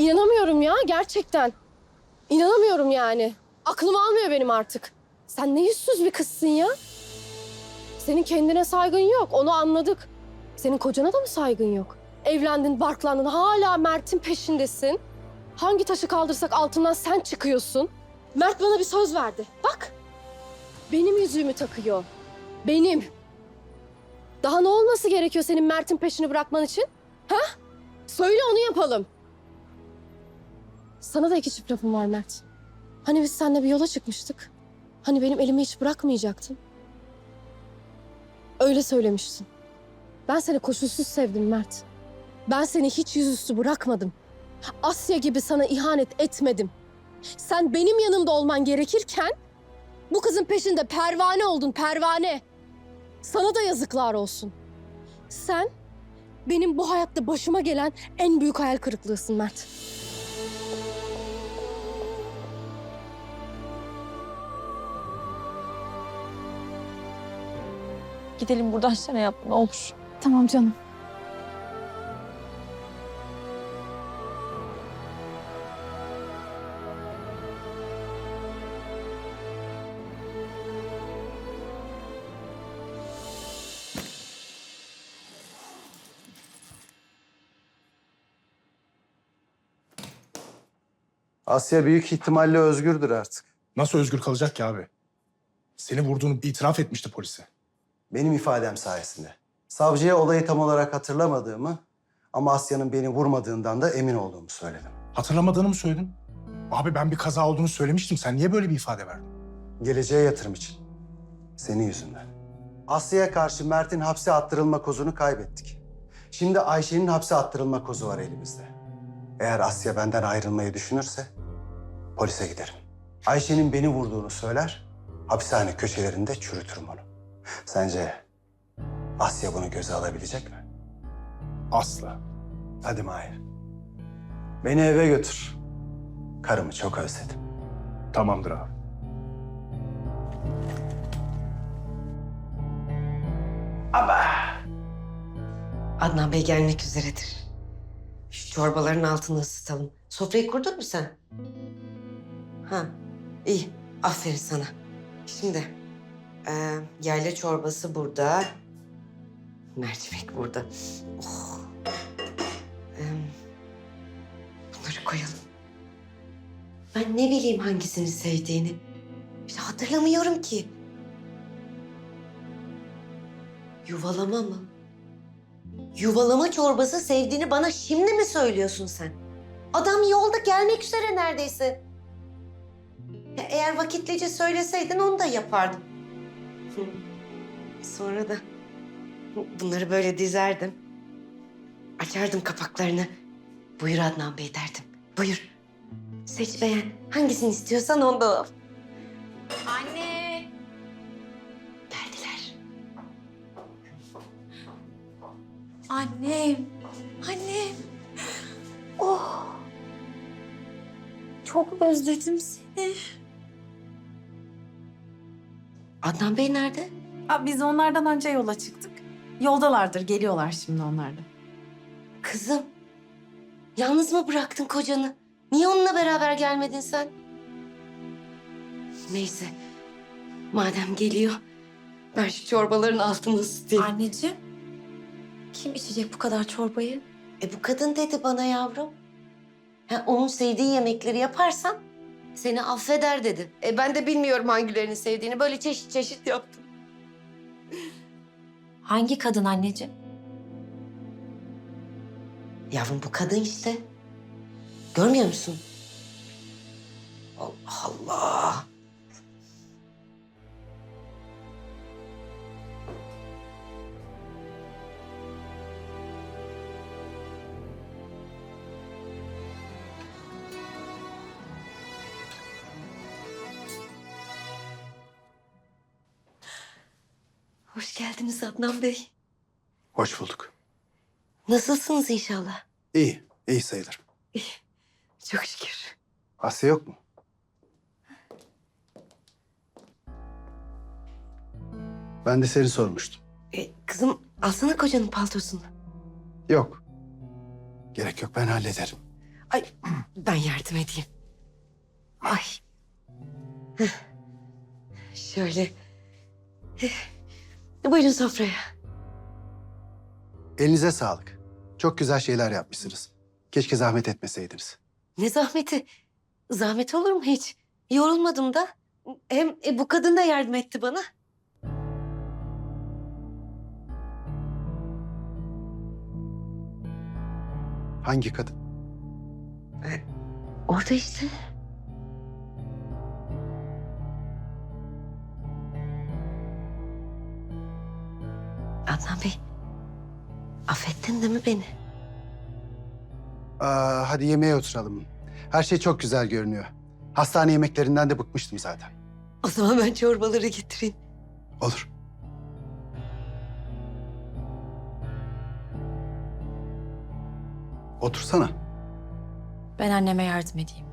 İnanamıyorum ya gerçekten. İnanamıyorum yani. Aklım almıyor benim artık. Sen ne yüzsüz bir kızsın ya. Senin kendine saygın yok onu anladık. Senin kocana da mı saygın yok? Evlendin, barklandın, hala Mert'in peşindesin. Hangi taşı kaldırsak altından sen çıkıyorsun. Mert bana bir söz verdi. Bak. Benim yüzüğümü takıyor. Benim. Daha ne olması gerekiyor senin Mert'in peşini bırakman için? Ha? Söyle onu yapalım. Sana da iki çift lafım var Mert. Hani biz seninle bir yola çıkmıştık. Hani benim elimi hiç bırakmayacaktın. Öyle söylemiştin. Ben seni koşulsuz sevdim Mert. Ben seni hiç yüzüstü bırakmadım. Asya gibi sana ihanet etmedim. Sen benim yanımda olman gerekirken bu kızın peşinde pervane oldun pervane. Sana da yazıklar olsun. Sen benim bu hayatta başıma gelen en büyük hayal kırıklığısın Mert. Gidelim buradan Şenay abla ne olur. Tamam canım. Asya büyük ihtimalle özgürdür artık. Nasıl özgür kalacak ki abi? Seni vurduğunu itiraf etmişti polise. Benim ifadem sayesinde. Savcıya olayı tam olarak hatırlamadığımı ama Asya'nın beni vurmadığından da emin olduğumu söyledim. Hatırlamadığını mı söyledin? Abi ben bir kaza olduğunu söylemiştim. Sen niye böyle bir ifade verdin? Geleceğe yatırım için. Senin yüzünden. Asya'ya karşı Mert'in hapse attırılma kozunu kaybettik. Şimdi Ayşe'nin hapse attırılma kozu var elimizde. Eğer Asya benden ayrılmayı düşünürse polise giderim. Ayşe'nin beni vurduğunu söyler, hapishane köşelerinde çürütürüm onu. Sence Asya bunu göze alabilecek mi? Asla. Hadi Mahir. Beni eve götür. Karımı çok özledim. Tamamdır abi. Adnan Bey gelmek üzeredir. Şu çorbaların altını ısıtalım. Sofrayı kurdun mu sen? Ha, iyi. Aferin sana. Şimdi, e, yayla çorbası burada. Mercimek burada. Oh. E, bunları koyalım. Ben ne bileyim hangisini sevdiğini. İşte hatırlamıyorum ki. Yuvalama mı? Yuvalama çorbası sevdiğini bana şimdi mi söylüyorsun sen? Adam yolda gelmek üzere neredeyse. Eğer vakitlice söyleseydin onu da yapardım. Sonra da bunları böyle dizerdim. Açardım kapaklarını. Buyur Adnan Bey derdim. Buyur. Seç beğen. Hangisini istiyorsan ondan al. Anne. Geldiler. Annem. Annem. Oh. Çok özledim seni. Adnan Bey nerede? Aa, biz onlardan önce yola çıktık. Yoldalardır, geliyorlar şimdi onlar da. Kızım, yalnız mı bıraktın kocanı? Niye onunla beraber gelmedin sen? Neyse, madem geliyor, ben şu çorbaların altını ısıtayım. Anneciğim. Kim içecek bu kadar çorbayı? E bu kadın dedi bana yavrum. Ha, onun sevdiği yemekleri yaparsan seni affeder dedi. E ben de bilmiyorum hangilerini sevdiğini. Böyle çeşit çeşit yaptım. Hangi kadın anneciğim? Yavrum bu kadın işte. Görmüyor musun? Allah Allah. Hoş geldiniz Adnan Bey. Hoş bulduk. Nasılsınız inşallah? İyi, iyi sayılır. Çok şükür. Asya yok mu? Ben de seni sormuştum. E, kızım alsana kocanın paltosunu. Yok. Gerek yok, ben hallederim. Ay ben yardım edeyim. Ay. Heh. Şöyle. Heh. Buyurun sofraya. Elinize sağlık. Çok güzel şeyler yapmışsınız. Keşke zahmet etmeseydiniz. Ne zahmeti? Zahmet olur mu hiç? Yorulmadım da. Hem e, bu kadın da yardım etti bana. Hangi kadın? Orada işte. Adnan Bey, affettin değil mi beni? Aa, hadi yemeğe oturalım. Her şey çok güzel görünüyor. Hastane yemeklerinden de bıkmıştım zaten. O zaman ben çorbaları getireyim. Olur. Otursana. Ben anneme yardım edeyim.